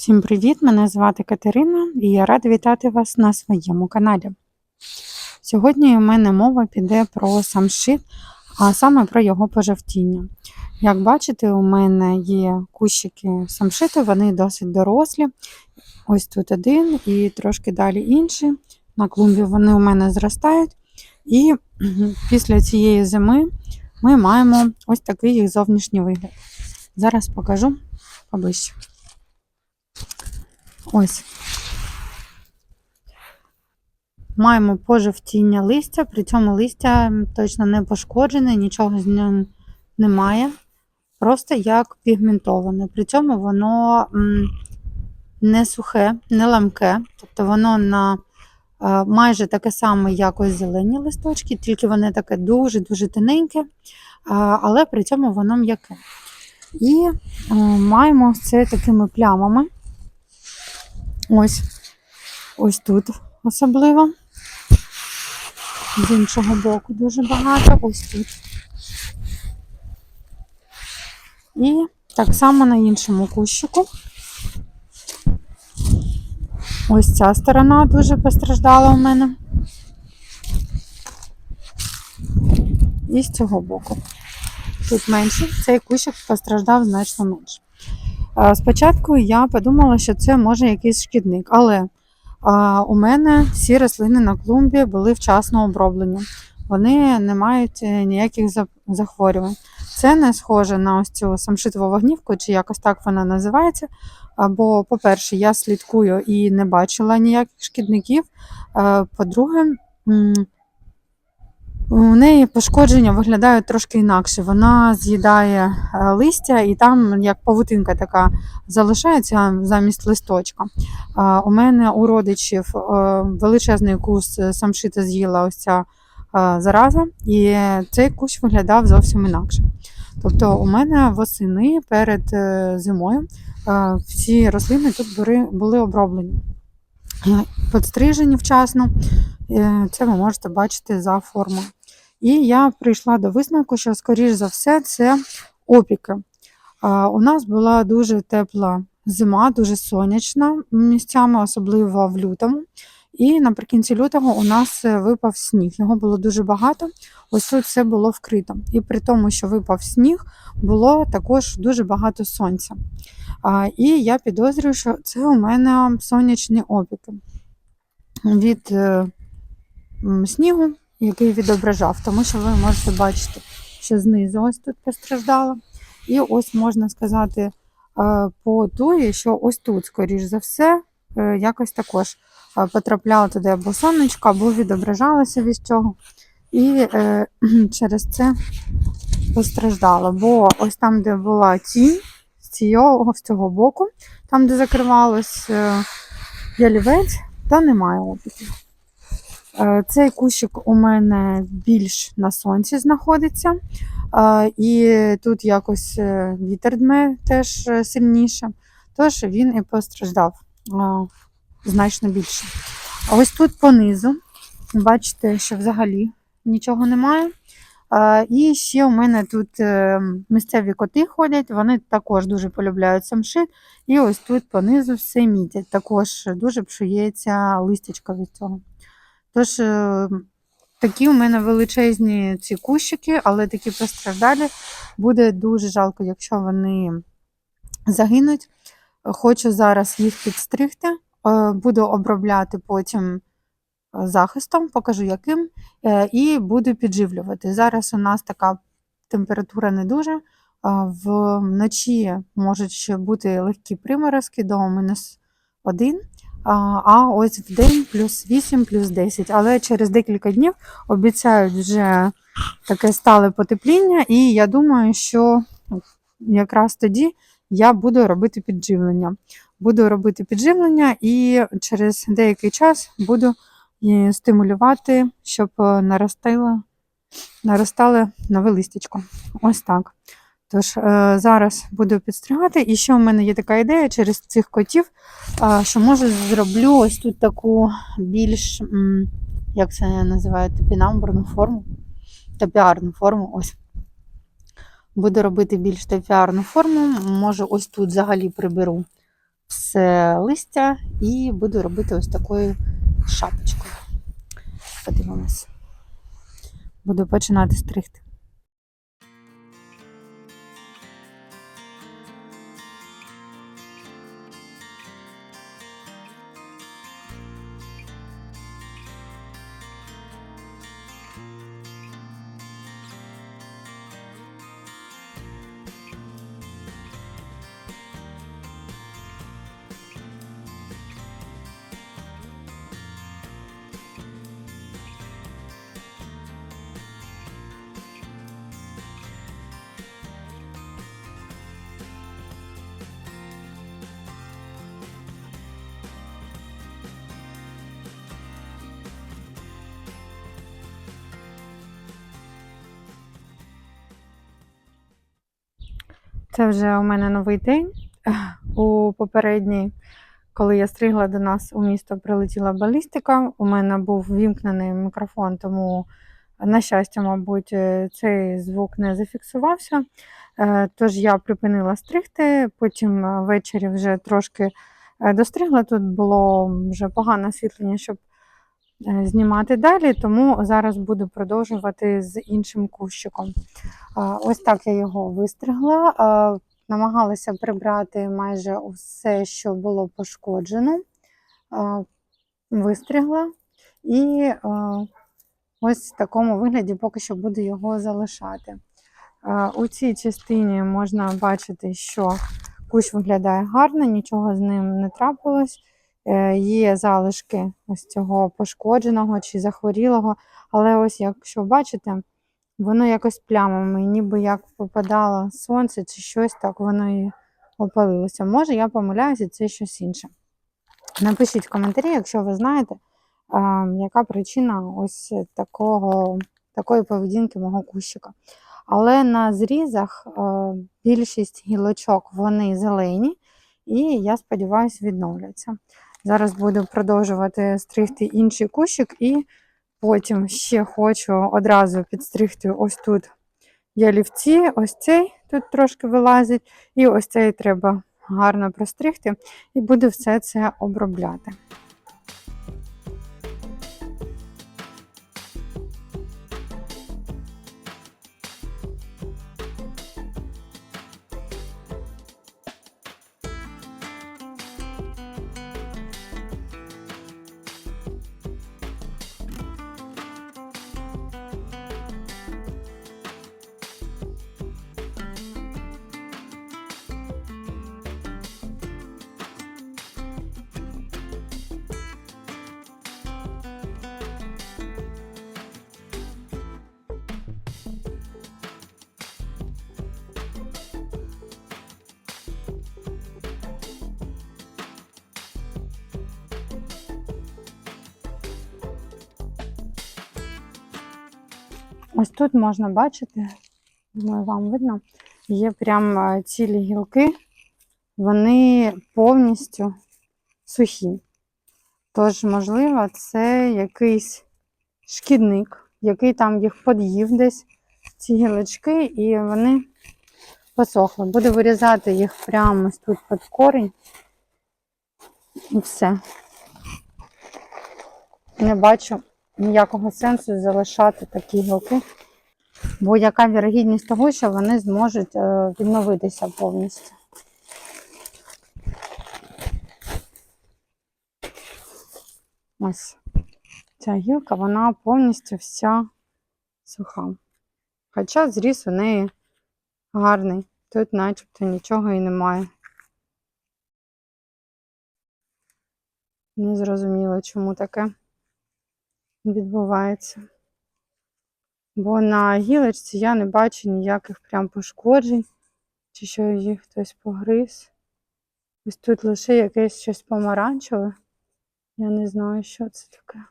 Всім привіт! Мене звати Катерина і я рада вітати вас на своєму каналі. Сьогодні у мене мова піде про самшит, а саме про його пожовтіння. Як бачите, у мене є кущики самшиту, вони досить дорослі. Ось тут один і трошки далі інший. На клумбі вони у мене зростають. І після цієї зими ми маємо ось такий їх зовнішній вигляд. Зараз покажу поближче. Ось. Маємо пожовтіння листя, при цьому листя точно не пошкоджене, нічого з ним немає. Просто як пігментоване. При цьому воно не сухе, не ламке, тобто воно на е, майже таке саме, як ось зелені листочки, тільки воно таке дуже-дуже тоненьке, але при цьому воно м'яке. І е, маємо це такими плямами. Ось ось тут особливо. З іншого боку дуже багато, ось тут. І так само на іншому кущику. Ось ця сторона дуже постраждала у мене. І з цього боку. Тут менше, цей кущик постраждав значно менше. А, Спочатку я подумала, що це може якийсь шкідник, але у мене всі рослини на клумбі були вчасно оброблені. Вони не мають е, ніяких захворювань. Це не схоже на ось цю самшитову вогнівку, чи якось так вона називається. Бо, по-перше, я слідкую і не бачила ніяких шкідників. Е, По-друге, у неї пошкодження виглядають трошки інакше. Вона з'їдає е, листя, і там як павутинка така залишається замість листочка. Е, У мене у родичів е, величезний кус самшита з'їла ось ця зараза, і цей кущ виглядав зовсім інакше. Тобто, у мене восени перед зимою всі рослини тут були, оброблені. Підстрижені вчасно, це ви можете бачити за формою. І я прийшла до висновку, що, скоріш за все, це опіки. У нас була дуже тепла зима, дуже сонячна місцями, особливо в лютому. І наприкінці лютого у нас е, випав сніг. Його було дуже багато. Ось тут все було вкрито. І при тому, що випав сніг, було також дуже багато сонця. І я підозрюю, що це у мене сонячні опіки від е, снігу, який відображав, тому що ви можете бачити, що знизу ось тут постраждало. І ось можна сказати е, по туї, що ось тут, скоріш за все, е, якось також е, потрапляло туди або сонечко, або відображалося від цього. І е, через це постраждало. Бо ось там, де була тінь, з цього, з цього боку, там, де закривалось ялівець, то немає опіків. Е, Цей кущик у мене більш на сонці знаходиться, е, і тут якось е, вітер дме теж сильніше, тож він і постраждав значно більше. А ось тут понизу, бачите, що взагалі нічого немає. І ще у мене тут місцеві коти ходять, вони також дуже полюбляють самшит. І ось тут понизу все мітять. Також дуже пшується листячко від цього. Тож, е, такі у мене величезні ці кущики, але такі постраждалі. Буде дуже жалко, якщо вони загинуть. Хочу зараз їх підстригти, е, буду обробляти потім е, захистом, покажу яким, і буду підживлювати. Зараз у нас така температура не дуже. Вночі можуть ще бути легкі приморозки до мінус 1. А ось в день плюс 8, плюс 10. Але через декілька днів обіцяють вже таке стале потепління, і я думаю, що якраз тоді я буду робити підживлення. Буду робити підживлення і через деякий час буду стимулювати, щоб е, наростило, наростало нове листячко. Ось так. Тож е, зараз буду підстригати. І ще у мене є така ідея через цих котів, е, що може зроблю ось тут таку більш, як це називають, топінамбурну форму. Топіарну форму. Ось. Буду робити більш топіарну форму. Може, ось тут взагалі приберу все листя і буду робити ось такою шапочкою. Подивимось. Буду починати стригти. Це вже у мене новий день. У попередній, коли я стригла до нас у місто, прилетіла балістика. У мене був вімкнений мікрофон, тому, на щастя, мабуть, е, цей звук не зафіксувався. Е, Тож я припинила стригти, потім е, ввечері вже трошки достригла. Тут було вже погане освітлення, щоб знімати далі, тому зараз буду продовжувати з іншим кущиком. Ось так я його вистригла. Намагалася прибрати майже все, що було пошкоджено. Вистригла. І ось в такому вигляді поки що буду його залишати. У цій частині можна бачити, що кущ виглядає гарно, нічого з ним не трапилось. Е, Є залишки ось цього пошкодженого чи захворілого. Але ось, якщо бачите, Воно якось плямами, ніби як попадало сонце чи щось, так воно і опалилося. Може, я помиляюся, це щось інше. Напишіть в коментарі, якщо ви знаєте, яка причина ось такого, такої поведінки мого кущика. Але на зрізах а, більшість гілочок вони зелені, і я сподіваюся, відновляться. Зараз буду продовжувати стригти інший кущик і Потім ще хочу одразу підстригти ось тут ялівці, ось цей тут трошки вилазить, і ось цей треба гарно простригти, і буду все це обробляти. Ось тут можна бачити, думаю, вам видно, є прям е, цілі гілки, вони повністю сухі. Тож, можливо, це якийсь шкідник, який там їх под'їв десь, ці гілочки, і вони посохли. Буду вирізати їх прямо ось тут під корінь. І все. Не бачу ніякого сенсу залишати такі гілки, бо яка вірогідність того, що вони зможуть е, відновитися повністю. Ось ця гілка, вона повністю вся суха. Хоча зріс у неї гарний. Тут начебто нічого і немає. Не зрозуміло, чому таке відбувається. Бо на гілочці я не бачу ніяких прям пошкоджень, чи що її хтось погриз. Ось тут лише якесь щось помаранчеве. Я не знаю, що це таке.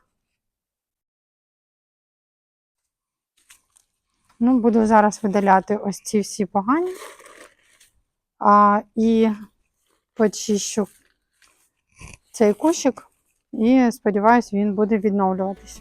Ну, буду зараз видаляти ось ці всі погані. А, І почищу цей кущик і сподіваюся, він буде відновлюватися.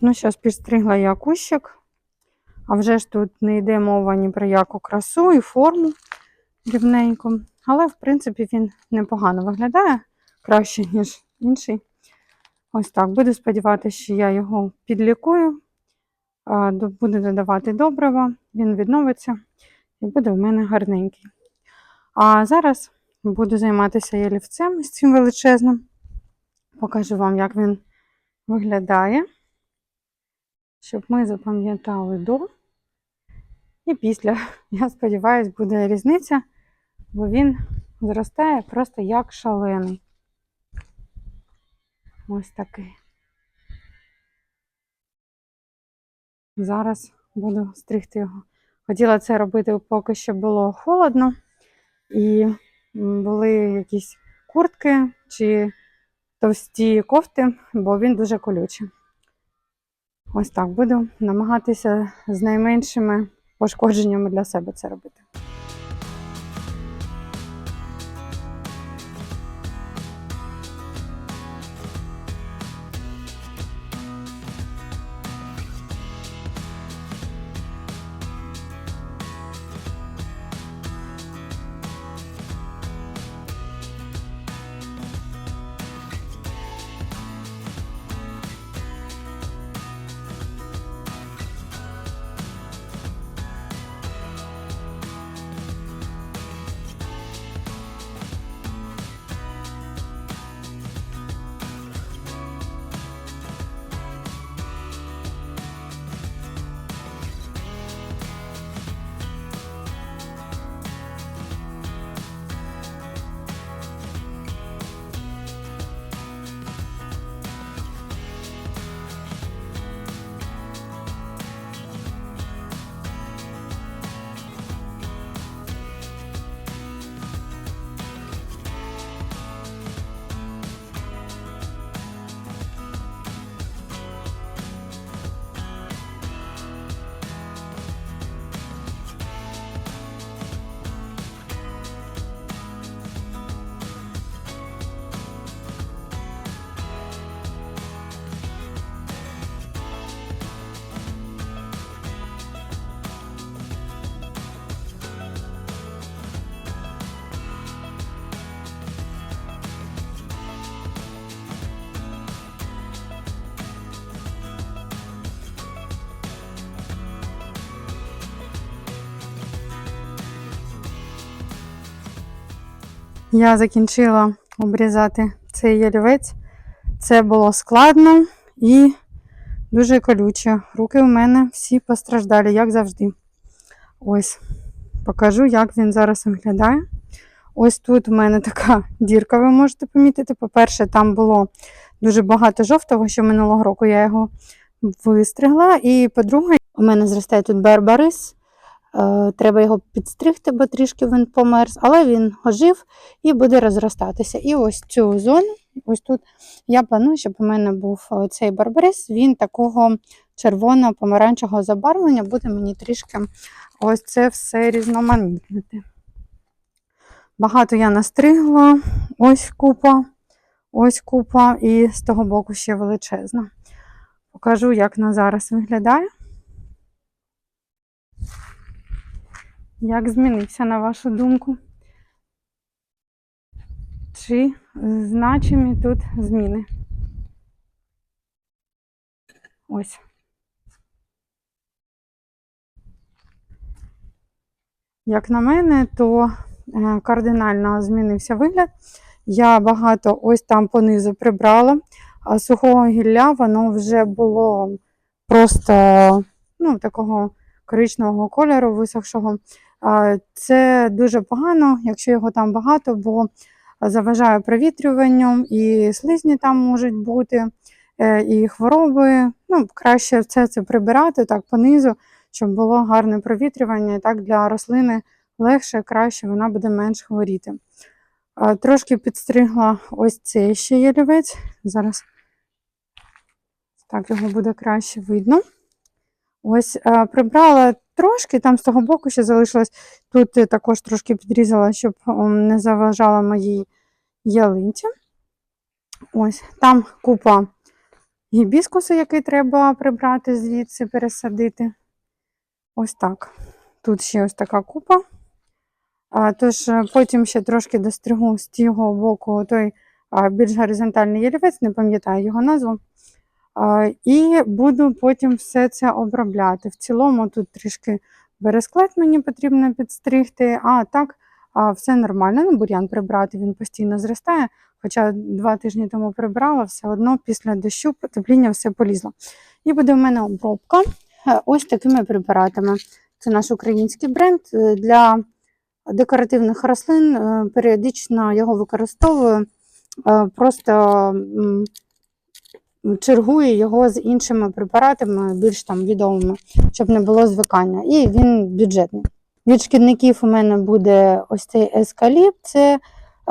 Ну, зараз підстригла я кущик. А вже ж тут не йде мова ні про яку красу і форму рівненьку. Але, в принципі, він непогано виглядає краще, ніж інший. Ось так. Буду сподіватися, що я його підлікую, буду додавати добрива, він відновиться і буде в мене гарненький. А зараз буду займатися ялівцем з цим величезним. Покажу вам, як він виглядає, щоб ми запам'ятали до і після. Я сподіваюся, буде різниця, бо він зростає просто як шалений. Ось такий. Зараз буду стригти його. Хотіла це робити, поки що було холодно, і були якісь куртки чи товсті кофти, бо він дуже колючий. Ось так буду намагатися з найменшими пошкодженнями для себе це робити. Я закінчила обрізати цей ялівець. Це було складно і дуже колюче. Руки у мене всі постраждалі, як завжди. Ось, покажу, як він зараз виглядає. Ось тут у мене така дірка, ви можете помітити. По-перше, там було дуже багато жовтого, що минулого року я його вистригла. І по-друге, у мене зростає тут бербарис. Е, Треба його підстригти, бо трішки він померз, але він ожив і буде розростатися. І ось цю зону, ось тут я планую, щоб у мене був е, цей барбарис. Він такого червоно-помаранчевого забарвлення, буде мені трішки ось це все різноманітнити. Багато я настригла, ось купа, ось купа, і з того боку ще величезна. Покажу, як на зараз виглядає. Як змінився, на вашу думку? Чи значимі тут зміни? Ось. Як на мене, то е, кардинально змінився вигляд. Я багато ось там понизу прибрала, а сухого гілля воно вже було просто ну, такого коричневого кольору, висохшого. Це дуже погано, якщо його там багато, бо заважає провітрюванню, і слизні там можуть бути, е, і хвороби. Ну, краще все це прибирати так понизу, щоб було гарне провітрювання, і так для рослини легше, краще, вона буде менш хворіти. Трошки підстригла ось цей ще ялівець. Зараз так його буде краще видно. Ось е, прибрала трошки, там з того боку ще залишилось. Тут е, також трошки підрізала, щоб не заважала моїй ялинці. Ось там купа гібіскусу, який треба прибрати звідси, пересадити. Ось так. Тут ще ось така купа. Тож е, потім ще трошки достригу з цього боку той більш горизонтальний ялівець, не пам'ятаю його назву. І буду потім все це обробляти. В цілому тут трішки бересклет мені потрібно підстригти, а так все нормально. Ну, бур'ян прибрати, він постійно зростає. Хоча два тижні тому прибрала, все одно після дощу потепління все полізло. І буде в мене обробка е, ось такими препаратами. Це наш український бренд е, для декоративних рослин. е, Періодично його використовую, просто чергую його з іншими препаратами, більш там відомими, щоб не було звикання. І він бюджетний. Від шкідників у мене буде ось цей ескаліп, це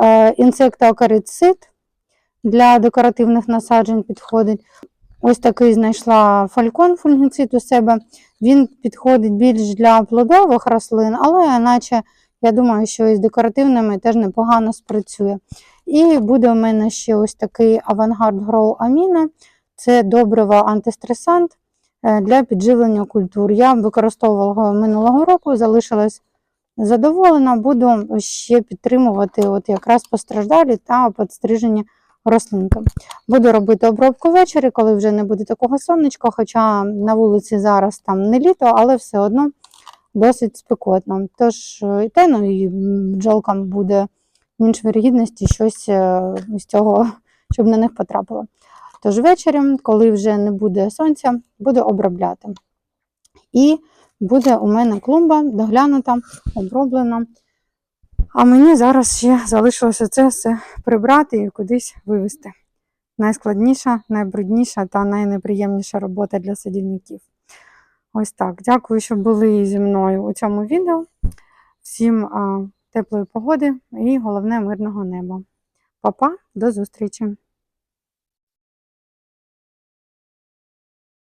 е, інсектоакарицид для декоративних насаджень підходить. Ось такий знайшла фалькон фунгіцид у себе. Він підходить більш для плодових рослин, але наче я думаю, що із декоративними теж непогано спрацює. І буде у мене ще ось такий авангард Grow Amino. Це добрива антистресант е, для підживлення культур. Я використовувала його минулого року, залишилась задоволена. Буду ще підтримувати от якраз постраждалі та підстрижені рослинки. Буду робити обробку ввечері, коли вже не буде такого сонечка, хоча на вулиці зараз там не літо, але все одно досить спекотно. Тож е, і те, ну і бджолкам буде менш вірогідності щось е, з цього, щоб на них потрапило. Тож ввечері, коли вже не буде сонця, буду обробляти. І буде у мене клумба доглянута, оброблена. А мені зараз ще залишилося це все прибрати і кудись вивезти. Найскладніша, найбрудніша та найнеприємніша робота для садівників. Ось так. Дякую, що були зі мною у цьому відео. Всім теплої погоди і головне мирного неба. Па-па, до зустрічі!